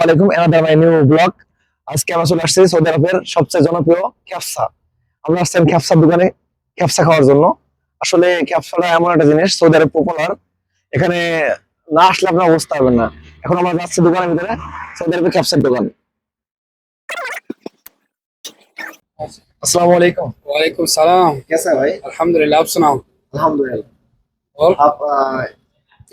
আলাইকুম another my new blog আজকে আমরা চলে আসছি সৌদি আরবের সবচেয়ে জনপ্রিয় ক্যাপসা আমরা আসছেন ক্যাপসার দোকানে ক্যাপসা খাওয়ার জন্য আসলে ক্যাপসাটা এমন একটা জিনিস সৌদি আরব পপুলার এখানে না আসলে আপনারা বুঝতে পারবেন না এখন আমরা যাচ্ছি দোকানের ভিতরে সৌদি আরবের ক্যাপসার দোকান আসসালামু আলাইকুম वालेकुम सलाम कैसा है भाई अल्हम्दुलिल्लाह आप सुनाओ अल्हम्दुलिल्लाह और आप आ,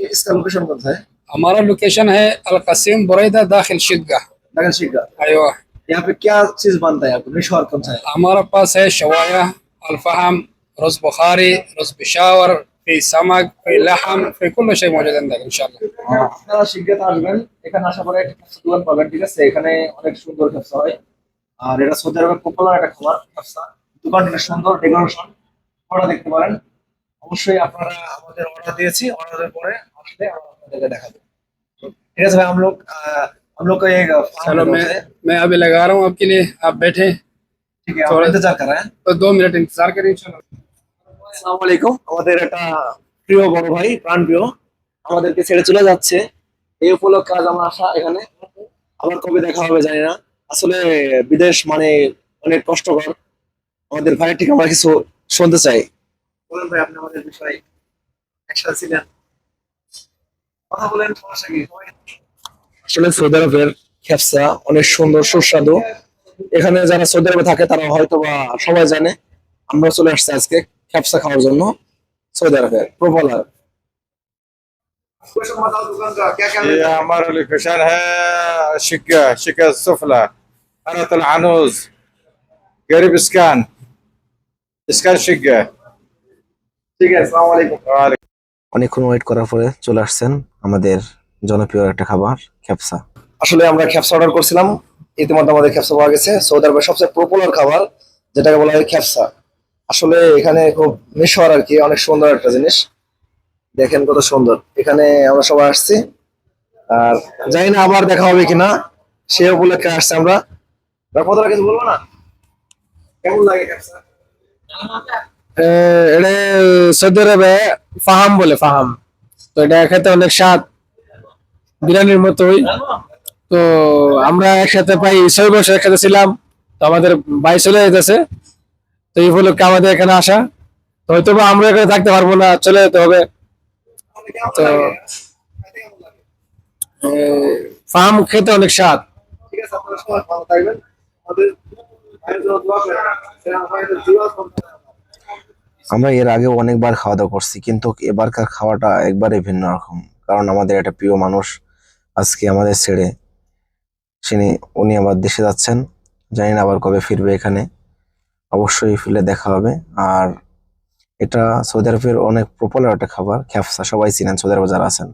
इसका लोकेशन कौन सा है हमारा लोकेशन है अलकसीम बुरैदा दाखिल शिग्गा नगर शिका अयवा यहाँ पे क्या चीज बनता है आपको मिशवार कौन सा है हमारा पास है शवाया अल्फहम रस बुखारी रस पिशावर في سمك في لحم في كل شيء موجود عندك ان شاء الله আপনারা শিগগির আসবেন এখানে আসার পরে একটা ক্যাপসা দোকান পাবেন ঠিক আছে এখানে অনেক সুন্দর ক্যাপসা হয় আর এটা সৌদি আরবের পপুলার একটা খাবার ক্যাপসা দোকানটা সুন্দর ডেকোরেশন ওরা দেখতে পারেন অবশ্যই আপনারা আমাদের অর্ডার দিয়েছি অর্ডারের পরে আসলে আমরা আপনাদেরকে দেখাবো ঠিক আছে ভাই हम लोग अ, हम लोग का एक चलो मैं मैं अभी लगा रहा हूँ आपके लिए आप बैठे ठीक है आप इंतजार कर रहे हैं तो दो मिनट इंतजार करें चलो আসসালামু আলাইকুম আমাদের একটা প্রিয় বড় ভাই প্রাণ প্রিয় আমাদেরকে ছেড়ে চলে যাচ্ছে এই উপলক্ষে আজ আমার আসা এখানে আবার কবে দেখা হবে জানি না আসলে বিদেশ মানে অনেক কষ্টকর আমাদের ভাইয়ের ঠিক আমরা কিছু শুনতে চাই বলেন ভাই আপনি আমাদের বিষয়ে একসাথে ছিলেন কথা বলেন আসলে সৌদি আরবের খেপসা অনেক সুন্দর সুস্বাদু। এখানে যারা সৌদি আরবে থাকে তারা হয়তো বা সবাই জানে আমরা চলে আসছি আজকে খেপসা খাওয়ার জন্য সৌদি আরবের প্রপলার ये हमारा लोकेशन है शिका शिका सफला अरत अनूज गरीब स्कैन स्कैन शिका ঠিক আছে আসসালামু অনেকক্ষণ ওয়েট করার পরে চলে আসছেন। আমাদের জনপ্রিয় একটা খাবার খেপসা আসলে আমরা খ্যাপসা অর্ডার করছিলাম ইতিমধ্যে আমাদের খ্যাপসা পাওয়া গেছে। সৌদি আরবের সবচেয়ে পপুলার খাবার যেটাকে বলা হয় খ্যাপসা আসলে এখানে খুব মিশর আর কি অনেক সুন্দর একটা জিনিস। দেখেন কত সুন্দর। এখানে আমরা সবাই আসছি। আর জানি না আবার দেখা হবে কিনা সে উপলক্ষে আসছে আমরা। কতটা কিছু বলব না? কেমন লাগে খ্যাপসা এটা সৌদি আরবে ফাহাম বলে ফাহাম। তো এটা খেতে অনেক স্বাদ। বিরিয়ানির মতোই। তো আমরা একসাথে প্রায় ছয় বছর একসাথে ছিলাম। তো আমাদের ভাই চলে যেতেছে। তো এই উপলক্ষে আমাদের এখানে আসা। তো হয়তো বা আমরা এখানে থাকতে পারব না, চলে যেতে হবে। তো ফার্ম খেতে অনেক স্বাদ। ঠিক আছে, আপনারা সবাই ভালো থাকবেন। আমাদের আমরা এর আগেও অনেকবার খাওয়া দাওয়া করছি, কিন্তু এবারকার খাওয়াটা একবারে ভিন্ন রকম। কারণ আমাদের একটা প্রিয় মানুষ আজকে আমাদের ছেড়ে তিনি উনি আবার দেশে যাচ্ছেন। জানি না আবার কবে ফিরবে এখানে। অবশ্যই ফিরে দেখা হবে। আর এটা সৌদি আরবের অনেক পপুলার একটা খাবার খ্যাপসা সবাই চিনেন সৌদি আরবে যারা আছেন।